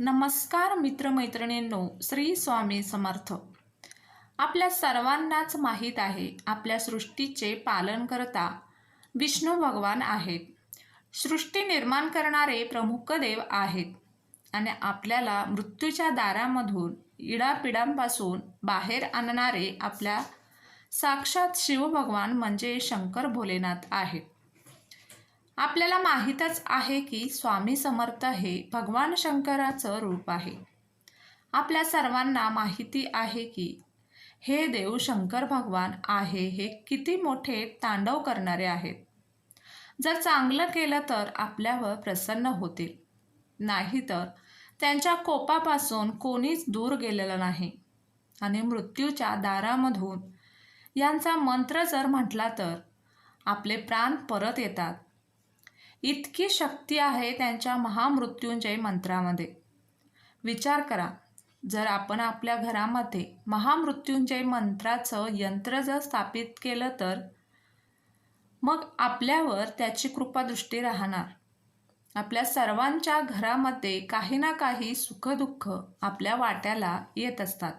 नमस्कार मित्रमैत्रिणींनो श्री स्वामी समर्थ. आपल्या सर्वांनाच माहीत आहे आपल्या सृष्टीचे पालन करता विष्णू भगवान आहेत. सृष्टी निर्माण करणारे प्रमुख देव आहेत आणि आपल्याला मृत्यूच्या दारामधून इडापिडांपासून बाहेर आणणारे आपल्या साक्षात शिवभगवान म्हणजे शंकर भोलेनाथ आहेत. आपल्याला माहीतच आहे की स्वामी समर्थ हे भगवान शंकराचं रूप आहे. आपल्या सर्वांना माहिती आहे की हे देव शंकर भगवान आहे हे किती मोठे तांडव करणारे आहेत. जर चांगलं केलं तर आपल्यावर प्रसन्न होतील. नाहीतर त्यांच्या कोपापासून कोणीच दूर गेलेलं नाही. आणि मृत्यूच्या दारामधून यांचा मंत्र जर म्हटला तर आपले प्राण परत येतात. इतकी शक्ती आहे त्यांच्या महामृत्युंजय मंत्रामध्ये. विचार करा जर आपण आपल्या घरामध्ये महामृत्युंजय मंत्राचं यंत्र जर स्थापित केलं तर मग आपल्यावर त्याची कृपादृष्टी राहणार. आपल्या सर्वांच्या घरामध्ये काही ना काही सुखदुःख आपल्या वाट्याला येत असतात.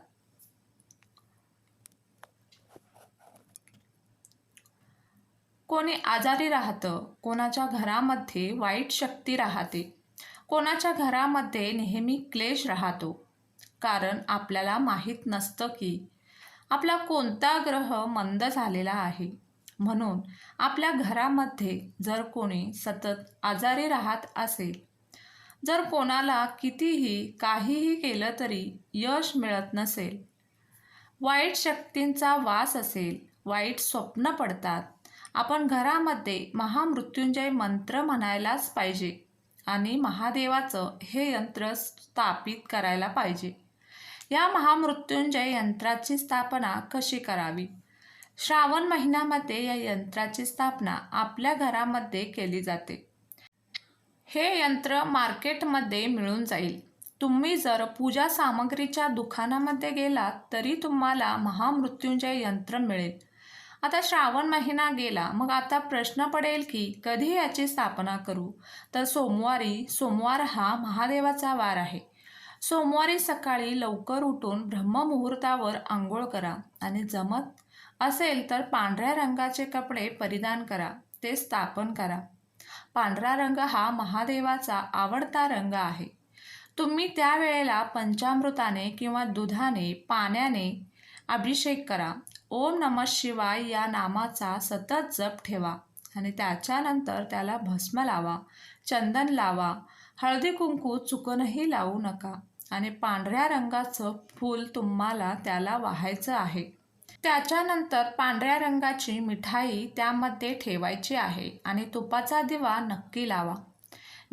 कोणी आजारी राहतं कोणाच्या घरामध्ये वाईट शक्ती राहते. कोणाच्या घरामध्ये नेहमी क्लेश राहतो. कारण आपल्याला माहीत नसतं की आपला कोणता ग्रह मंद झालेला आहे. म्हणून आपल्या घरामध्ये जर कोणी सतत आजारी राहत असेल जर कोणाला कितीही काहीही केलं तरी यश मिळत नसेल वाईट शक्तींचा वास असेल वाईट स्वप्न पडतात आपण घरामध्ये महामृत्युंजय मंत्र म्हणायलाच पाहिजे आणि महादेवाचं हे यंत्र स्थापित करायला पाहिजे. या महामृत्युंजय यंत्राची स्थापना कशी करावी? श्रावण महिन्यामध्ये या यंत्राची स्थापना आपल्या घरामध्ये केली जाते. हे यंत्र मार्केटमध्ये मिळून जाईल. तुम्ही जर पूजा सामग्रीच्या दुकानामध्ये गेलात तरी तुम्हाला महामृत्युंजय यंत्र मिळेल. आता श्रावण महिना गेला मग आता प्रश्न पडेल की कधी याची स्थापना करू? तर सोमवारी सोमवार हा महादेवाचा वार आहे. सोमवारी सकाळी लवकर उठून ब्रह्ममुहूर्तावर आंघोळ करा आणि जमत असेल तर पांढऱ्या रंगाचे कपडे परिधान करा ते स्थापन करा. पांढरा रंग हा महादेवाचा आवडता रंग आहे. तुम्ही त्यावेळेला पंचामृताने किंवा दुधाने पाण्याने अभिषेक करा. ओम नम शिवाय या नामाचा सतत जप ठेवा आणि त्याच्यानंतर त्याला भस्म लावा चंदन लावा हळदी कुंकू चुकूनही लावू नका आणि पांढऱ्या रंगाचं फूल तुम्हाला त्याला वाहायचं आहे. त्याच्यानंतर पांढऱ्या रंगाची मिठाई त्यामध्ये ठेवायची आहे आणि तुपाचा दिवा नक्की लावा.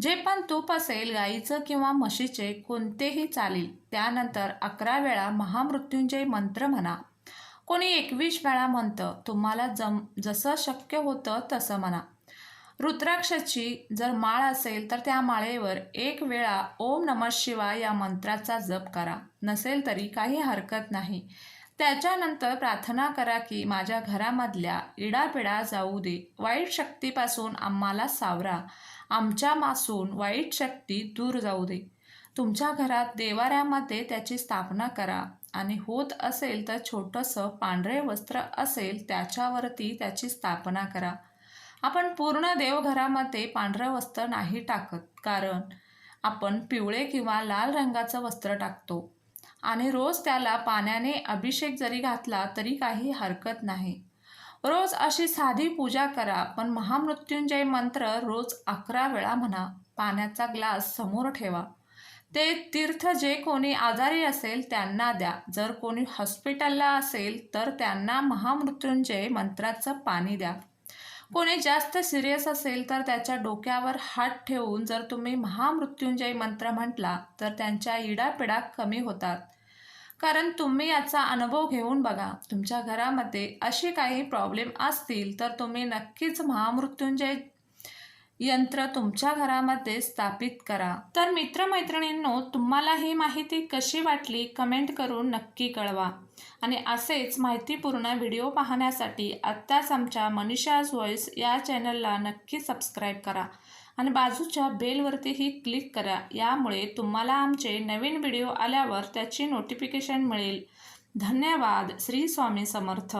जे पण तूप असेल गाईचं किंवा म्हशीचे कोणतेही चालेल त्यानंतर अकरा वेळा महामृत्युंजय मंत्र म्हणा. कोणी एकवीस वेळा म्हणतं तुम्हाला जम जसं शक्य होतं तसं म्हणा. रुद्राक्षाची जर माळ असेल तर त्या माळेवर एक वेळा ओम नमः शिवाय या मंत्राचा जप करा. नसेल तरी काही हरकत नाही. त्याच्यानंतर प्रार्थना करा की माझ्या घरामधल्या इडापिडा जाऊ दे. वाईट शक्तीपासून आम्हाला सावरा. आमच्यापासून वाईट शक्ती दूर जाऊ दे. तुमच्या घरात देवाऱ्यामध्ये त्याची स्थापना करा. आणि होत असेल तर छोटंसं पांढरे वस्त्र असेल त्याच्यावरती त्याची स्थापना करा. आपण पूर्ण देवघरामध्ये पांढरं वस्त्र नाही टाकत कारण आपण पिवळे किंवा लाल रंगाचं वस्त्र टाकतो. आणि रोज त्याला पाण्याने अभिषेक जरी घातला तरी काही हरकत नाही. रोज अशी साधी पूजा करा पण महामृत्युंजय मंत्र रोज अकरा वेळा म्हणा. पाण्याचा ग्लास समोर ठेवा. ते तीर्थ जे कोणी आजारी असेल त्यांना द्या. जर कोणी हॉस्पिटलला असेल तर त्यांना महामृत्युंजय मंत्राचं पाणी द्या. कोणी जास्त सिरियस असेल तर त्याच्या डोक्यावर हात ठेवून जर तुम्ही महामृत्युंजय मंत्र म्हटला तर त्यांच्या इडापिडा कमी होतात. कारण तुम्ही याचा अनुभव घेऊन बघा. तुमच्या घरामध्ये अशी काही प्रॉब्लेम असतील तर तुम्ही नक्कीच महामृत्युंजय यंत्र तुमच्या घरामध्ये स्थापित करा. तर मित्रमैत्रिणींनो तुम्हाला ही माहिती कशी वाटली कमेंट करून नक्की कळवा. आणि असेच माहितीपूर्ण व्हिडिओ पाहण्यासाठी आत्ताच आमच्या मनीषाज व्हॉईस या चॅनलला नक्की सबस्क्राईब करा. आणि बाजूच्या बेलवरतीही क्लिक करा. यामुळे तुम्हाला आमचे नवीन व्हिडिओ आल्यावर त्याची नोटिफिकेशन मिळेल. धन्यवाद. श्री स्वामी समर्थ.